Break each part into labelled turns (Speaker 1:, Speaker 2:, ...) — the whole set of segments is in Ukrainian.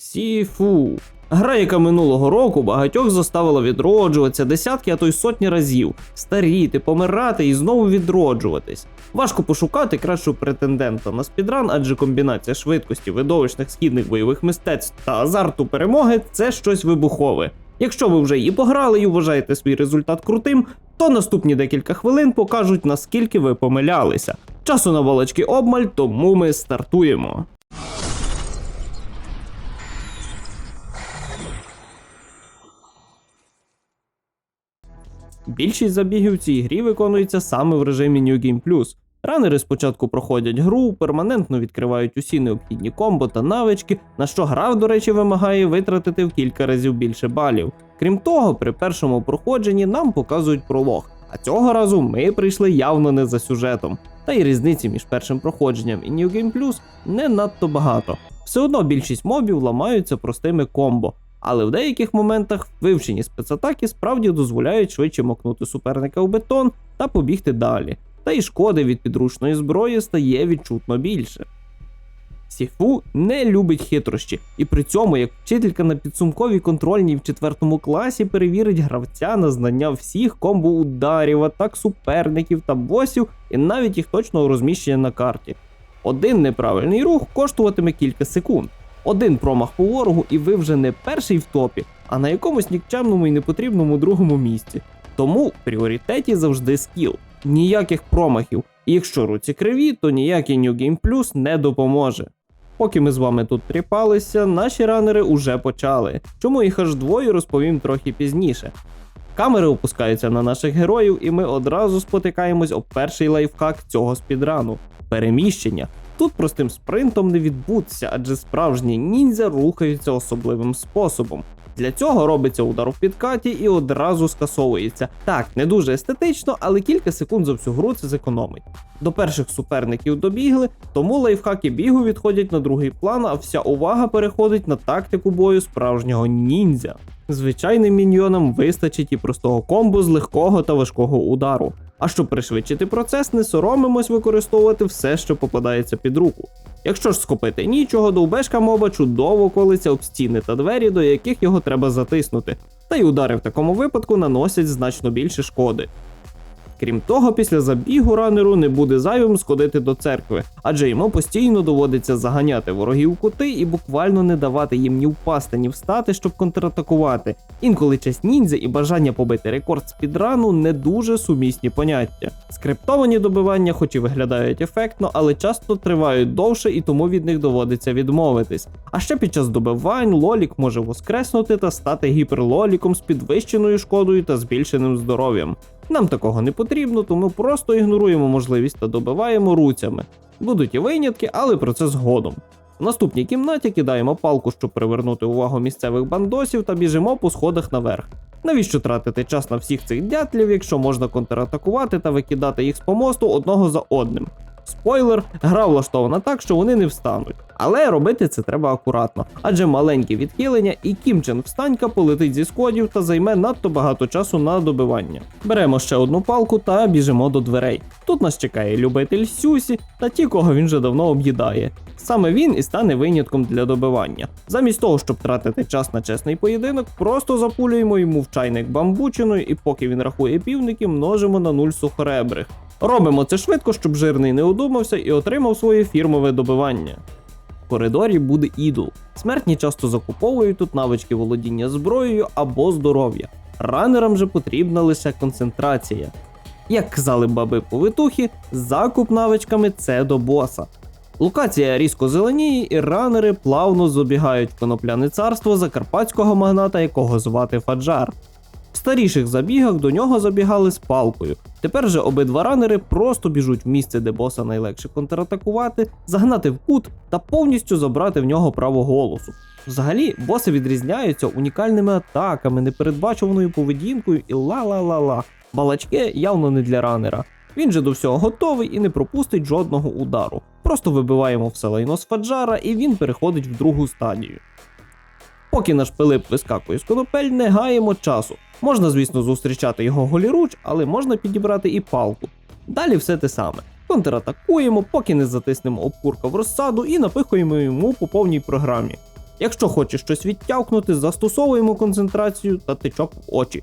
Speaker 1: Сіфу. Гра, яка минулого року багатьох заставила відроджуватися десятки, а то й сотні разів, старіти, помирати і знову відроджуватись. Важко пошукати кращого претендента на спідран, адже комбінація швидкості, видовищних східних бойових мистецтв та азарту перемоги це щось вибухове. Якщо ви вже її пограли і вважаєте свій результат крутим, то наступні декілька хвилин покажуть наскільки ви помилялися. Часу на балачки обмаль, тому ми стартуємо. Більшість забігів в цій грі виконується саме в режимі New Game Plus. Ранери спочатку проходять гру, перманентно відкривають усі необхідні комбо та навички, на що гра, до речі, вимагає витратити в кілька разів більше балів. Крім того, при першому проходженні нам показують пролог. А цього разу ми прийшли явно не за сюжетом. Та й різниці між першим проходженням і New Game Plus не надто багато. Все одно більшість мобів ламаються простими комбо, але в деяких моментах вивчені спецатаки справді дозволяють швидше мокнути суперника в бетон та побігти далі. Та й шкоди від підручної зброї стає відчутно більше. Сіфу не любить хитрощі, і при цьому, як вчителька на підсумковій контрольній в четвертому класі перевірить гравця на знання всіх комбо ударів, атак суперників та босів, і навіть їх точного розміщення на карті. Один неправильний рух коштуватиме кілька секунд. Один промах по ворогу, і ви вже не перший в топі, а на якомусь нікчемному і непотрібному другому місці. Тому в пріоритеті завжди скіл. Ніяких промахів. І якщо руці криві, то ніякий New Game Plus не допоможе. Поки ми з вами тут тріпалися, наші ранери уже почали. Чому їх аж двоє розповім трохи пізніше. Камери опускаються на наших героїв, і ми одразу спотикаємось об перший лайфхак цього спідрану переміщення. Тут простим спринтом не відбутися, адже справжні ніндзя рухаються особливим способом. Для цього робиться удар у підкаті і одразу скасовується. Так, не дуже естетично, але кілька секунд за всю гру це зекономить. До перших суперників добігли, тому лайфхаки бігу відходять на другий план, а вся увага переходить на тактику бою справжнього ніндзя. Звичайним міньйонам вистачить і простого комбо з легкого та важкого удару. А щоб пришвидшити процес, не соромимось використовувати все, що попадається під руку. Якщо ж скопити нічого, довбешка моба чудово колиться об стіни та двері, до яких його треба затиснути, та й удари в такому випадку наносять значно більше шкоди. Крім того, після забігу ранеру не буде зайвим сходити до церкви, адже йому постійно доводиться заганяти ворогів кути і буквально не давати їм ні впасти, ні встати, щоб контратакувати. Інколи честь ніндзя і бажання побити рекорд спідрану не дуже сумісні поняття. Скриптовані добивання, хоч і виглядають ефектно, але часто тривають довше і тому від них доводиться відмовитись. А ще під час добивань лолік може воскреснути та стати гіперлоліком з підвищеною шкодою та збільшеним здоров'ям. Нам такого не потрібно, тому просто ігноруємо можливість та добиваємо руцями. Будуть і винятки, але про це згодом. В наступній кімнаті кидаємо палку, щоб привернути увагу місцевих бандосів та біжимо по сходах наверх. Навіщо тратити час на всіх цих дятлів, якщо можна контратакувати та викидати їх з помосту одного за одним? Спойлер, гра влаштована так, що вони не встануть. Але робити це треба акуратно, адже маленькі відхилення і Кімчен встанька полетить зі сходів та займе надто багато часу на добивання. Беремо ще одну палку та біжимо до дверей. Тут нас чекає любитель Сюсі та ті, кого він вже давно об'їдає. Саме він і стане винятком для добивання. Замість того, щоб тратити час на чесний поєдинок, просто запулюємо йому в чайник бамбучиною, і поки він рахує півники, множимо на нуль сухоребрих. Робимо це швидко, щоб жирний не одумався і отримав своє фірмове добивання. В коридорі буде ідол. Смертні часто закуповують тут навички володіння зброєю або здоров'я. Ранерам же потрібна лише концентрація. Як казали баби повитухи, закуп навичками це до боса. Локація різко зеленіє, і ранери плавно забігають в конопляне царство закарпатського магната, якого звати Фаджар. В старіших забігах до нього забігали з палкою. Тепер же обидва ранери просто біжуть в місце, де боса найлегше контратакувати, загнати в кут та повністю забрати в нього право голосу. Взагалі, боси відрізняються унікальними атаками, непередбачуваною поведінкою і ла-ла-ла-ла. Балачки явно не для ранера. Він же до всього готовий і не пропустить жодного удару. Просто вибиваємо все лайно з фаджара, і він переходить в другу стадію. Поки наш Пилип вискакує з конопель, не гаємо часу. Можна, звісно, зустрічати його голіруч, але можна підібрати і палку. Далі все те саме. Контратакуємо, поки не затиснемо обкурка в розсаду і напихуємо йому по повній програмі. Якщо хочеш щось відтявкнути, застосовуємо концентрацію та тичок в очі.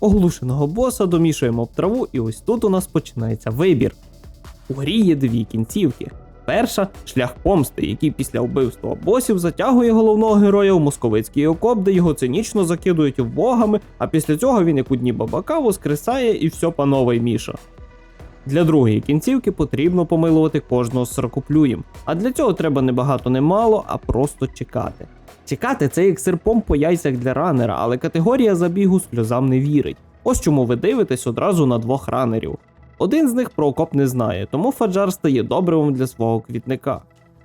Speaker 1: Оглушеного боса домішуємо в траву, і ось тут у нас починається вибір. У грі є дві кінцівки. Перша шлях помсти, який після вбивства босів затягує головного героя в московицький окоп, де його цинічно закидують вогами, а після цього він як у дні бабака воскресає і все по новій міша. Для другої кінцівки потрібно помилувати кожного з сорокоплюєм, а для цього треба не багато не мало, а просто чекати. Чекати це як серпом по яйцях для ранера, але категорія забігу сльозам не вірить. Ось чому ви дивитесь одразу на двох ранерів. Один з них про окоп не знає, тому Фаджар стає добривом для свого квітника.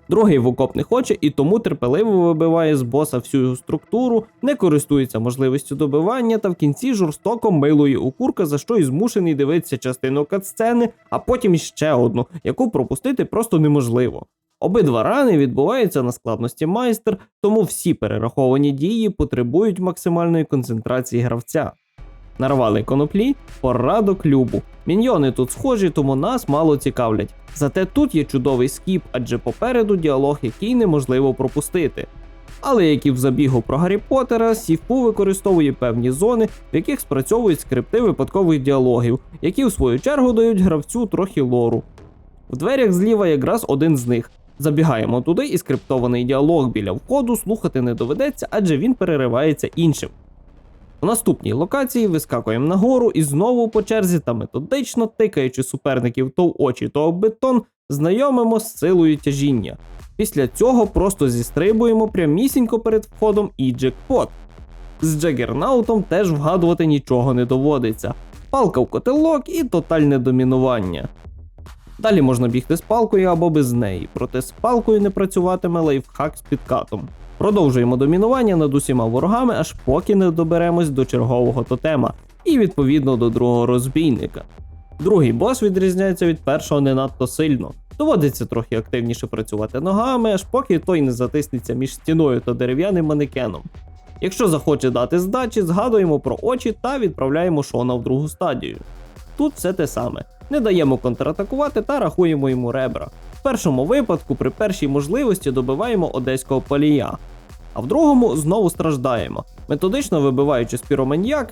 Speaker 1: Другий в окоп не хоче і тому терпеливо вибиває з боса всю його структуру, не користується можливістю добивання та в кінці жорстоко милує у курка, за що й змушений дивитися частину катсцени, а потім ще одну, яку пропустити просто неможливо. Обидва рани відбуваються на складності майстер, тому всі перераховані дії потребують максимальної концентрації гравця. Нарвали коноплі, пора до клюбу. Міньйони тут схожі, тому нас мало цікавлять. Зате тут є чудовий скіп, адже попереду діалог, який неможливо пропустити. Але як і в забігу про Гаррі Поттера, Сівпу використовує певні зони, в яких спрацьовують скрипти випадкових діалогів, які в свою чергу дають гравцю трохи лору. В дверях зліва якраз один з них. Забігаємо туди, і скриптований діалог біля входу слухати не доведеться, адже він переривається іншим. У наступній локації вискакуємо нагору і знову по черзі та методично тикаючи суперників то в очі, то в бетон, знайомимо з силою тяжіння. Після цього просто зістрибуємо прямісінько перед входом і джекпот. З Джагернаутом теж вгадувати нічого не доводиться. Палка в котелок і тотальне домінування. Далі можна бігти з палкою або без неї, проте з палкою не працюватиме лайфхак з підкатом. Продовжуємо домінування над усіма ворогами, аж поки не доберемось до чергового тотема, і відповідно до другого розбійника. Другий бос відрізняється від першого не надто сильно. Доводиться трохи активніше працювати ногами, аж поки той не затиснеться між стіною та дерев'яним манекеном. Якщо захоче дати здачі, згадуємо про очі та відправляємо Шона в другу стадію. Тут все те саме. Не даємо контратакувати та рахуємо йому ребра. В першому випадку, при першій можливості добиваємо одеського палія, а в другому знову страждаємо, методично вибиваючи з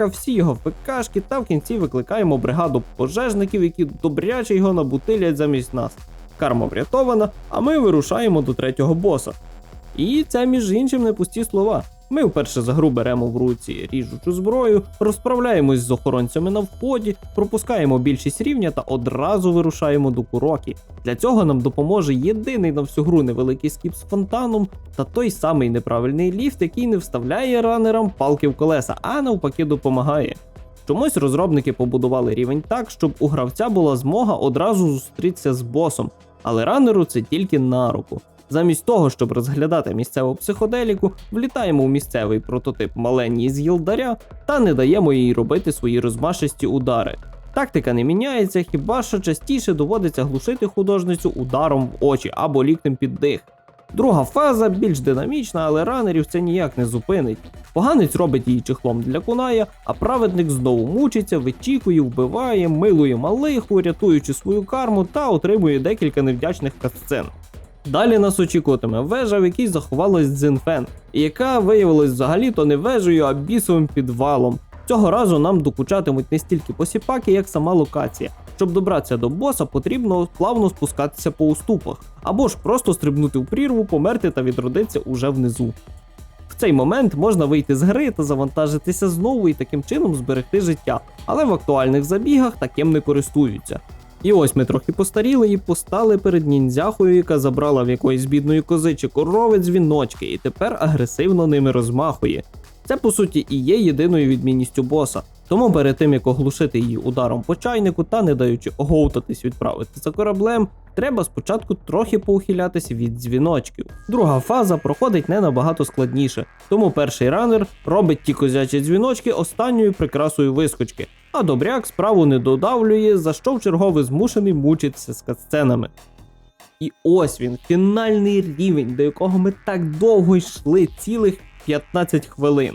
Speaker 1: всі його ПКшки та в кінці викликаємо бригаду пожежників, які добряче його набутилять замість нас. Карма врятована, а ми вирушаємо до третього боса. І це, між іншим, не пусті слова. Ми вперше за гру беремо в руці ріжучу зброю, розправляємось з охоронцями на вході, пропускаємо більшість рівня та одразу вирушаємо до курокі. Для цього нам допоможе єдиний на всю гру невеликий скіп з фонтаном та той самий неправильний ліфт, який не вставляє ранерам палки в колеса, а навпаки допомагає. Чомусь розробники побудували рівень так, щоб у гравця була змога одразу зустрітися з босом, але ранеру це тільки на руку. Замість того, щоб розглядати місцеву психоделіку, влітаємо у місцевий прототип маленький з гілдаря та не даємо їй робити свої розмашисті удари. Тактика не міняється, хіба що частіше доводиться глушити художницю ударом в очі або ліктем під дих. Друга фаза більш динамічна, але ранерів це ніяк не зупинить. Поганець робить її чехлом для куная, а праведник знову мучиться, вичікує, вбиває, милує малиху, рятуючи свою карму та отримує декілька невдячних катсцен. Далі нас очікуватиме вежа, в якій заховалась Дзинфен, і яка виявилась взагалі-то не вежею, а бісовим підвалом. Цього разу нам докучатимуть не стільки посіпаки, як сама локація. Щоб добратися до боса, потрібно плавно спускатися по уступах, або ж просто стрибнути в прірву, померти та відродитися уже внизу. В цей момент можна вийти з гри та завантажитися знову і таким чином зберегти життя, але в актуальних забігах таким не користуються. І ось ми трохи постаріли і постали перед ніндзяхою, яка забрала в якоїсь бідної кози чи корови дзвіночки, і тепер агресивно ними розмахує. Це по суті і є єдиною відмінністю боса. Тому перед тим як оглушити її ударом по чайнику та не даючи оговтатись відправити за кораблем, треба спочатку трохи поухилятися від дзвіночків. Друга фаза проходить не набагато складніше, тому перший ранер робить ті козячі дзвіночки останньою прикрасою вискочки, а добряк справу не додавлює, за що в чергове змушений мучитися з катсценами. І ось він, фінальний рівень, до якого ми так довго йшли, цілих 15 хвилин.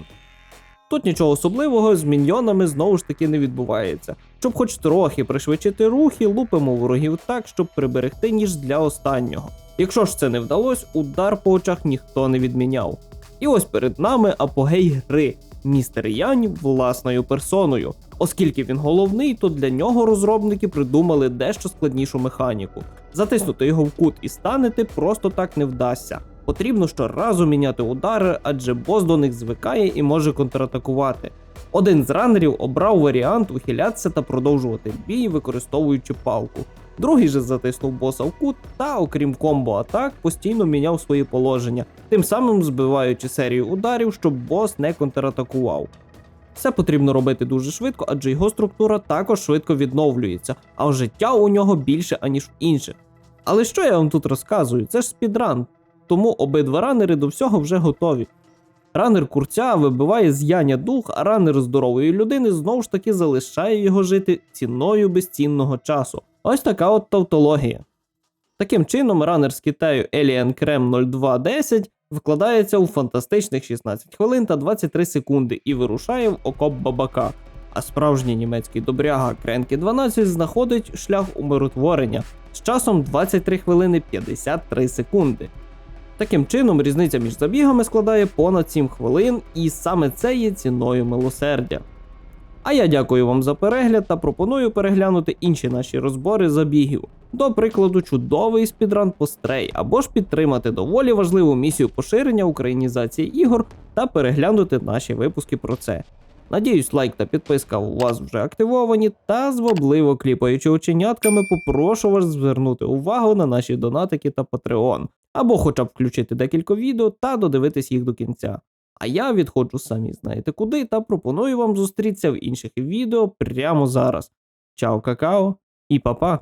Speaker 1: Тут нічого особливого з міньйонами знову ж таки не відбувається. Щоб хоч трохи пришвидшити рухи, лупимо ворогів так, щоб приберегти ніж для останнього. Якщо ж це не вдалося, удар по очах ніхто не відміняв. І ось перед нами апогей гри. Містер Янь власною персоною. Оскільки він головний, то для нього розробники придумали дещо складнішу механіку. Затиснути його в кут і станете просто так не вдасться. Потрібно щоразу міняти удари, адже бос до них звикає і може контратакувати. Один з ранерів обрав варіант ухилятися та продовжувати бій, використовуючи палку. Другий же затиснув боса в кут та, окрім комбо атак, постійно міняв свої положення, тим самим збиваючи серію ударів, щоб бос не контратакував. Все потрібно робити дуже швидко, адже його структура також швидко відновлюється, а життя у нього більше, аніж в інших. Але що я вам тут розказую? Це ж спідран, тому обидва ранери до всього вже готові. Ранер курця вибиває з Яня дух, а ранер здорової людини знову ж таки залишає його жити ціною безцінного часу. Ось така от тавтологія. Таким чином, ранер з Китаю Alien Creme 0210 вкладається у фантастичних 16 хвилин та 23 секунди і вирушає в окоп бабака. А справжній німецький добряга Кренкі 12 знаходить шлях умиротворення з часом 23 хвилини 53 секунди. Таким чином, різниця між забігами складає понад 7 хвилин, і саме це є ціною милосердя. А я дякую вам за перегляд та пропоную переглянути інші наші розбори забігів. До прикладу, чудовий спідран по стрей, або ж підтримати доволі важливу місію поширення українізації ігор та переглянути наші випуски про це. Надіюсь, лайк та підписка у вас вже активовані, та звабливо кліпаючи оченятками, попрошу вас звернути увагу на наші донатики та Patreon, або хоча б включити декілька відео та додивитись їх до кінця. А я відходжу самі знаєте куди та пропоную вам зустрітися в інших відео прямо зараз. Чао, какао і па-па!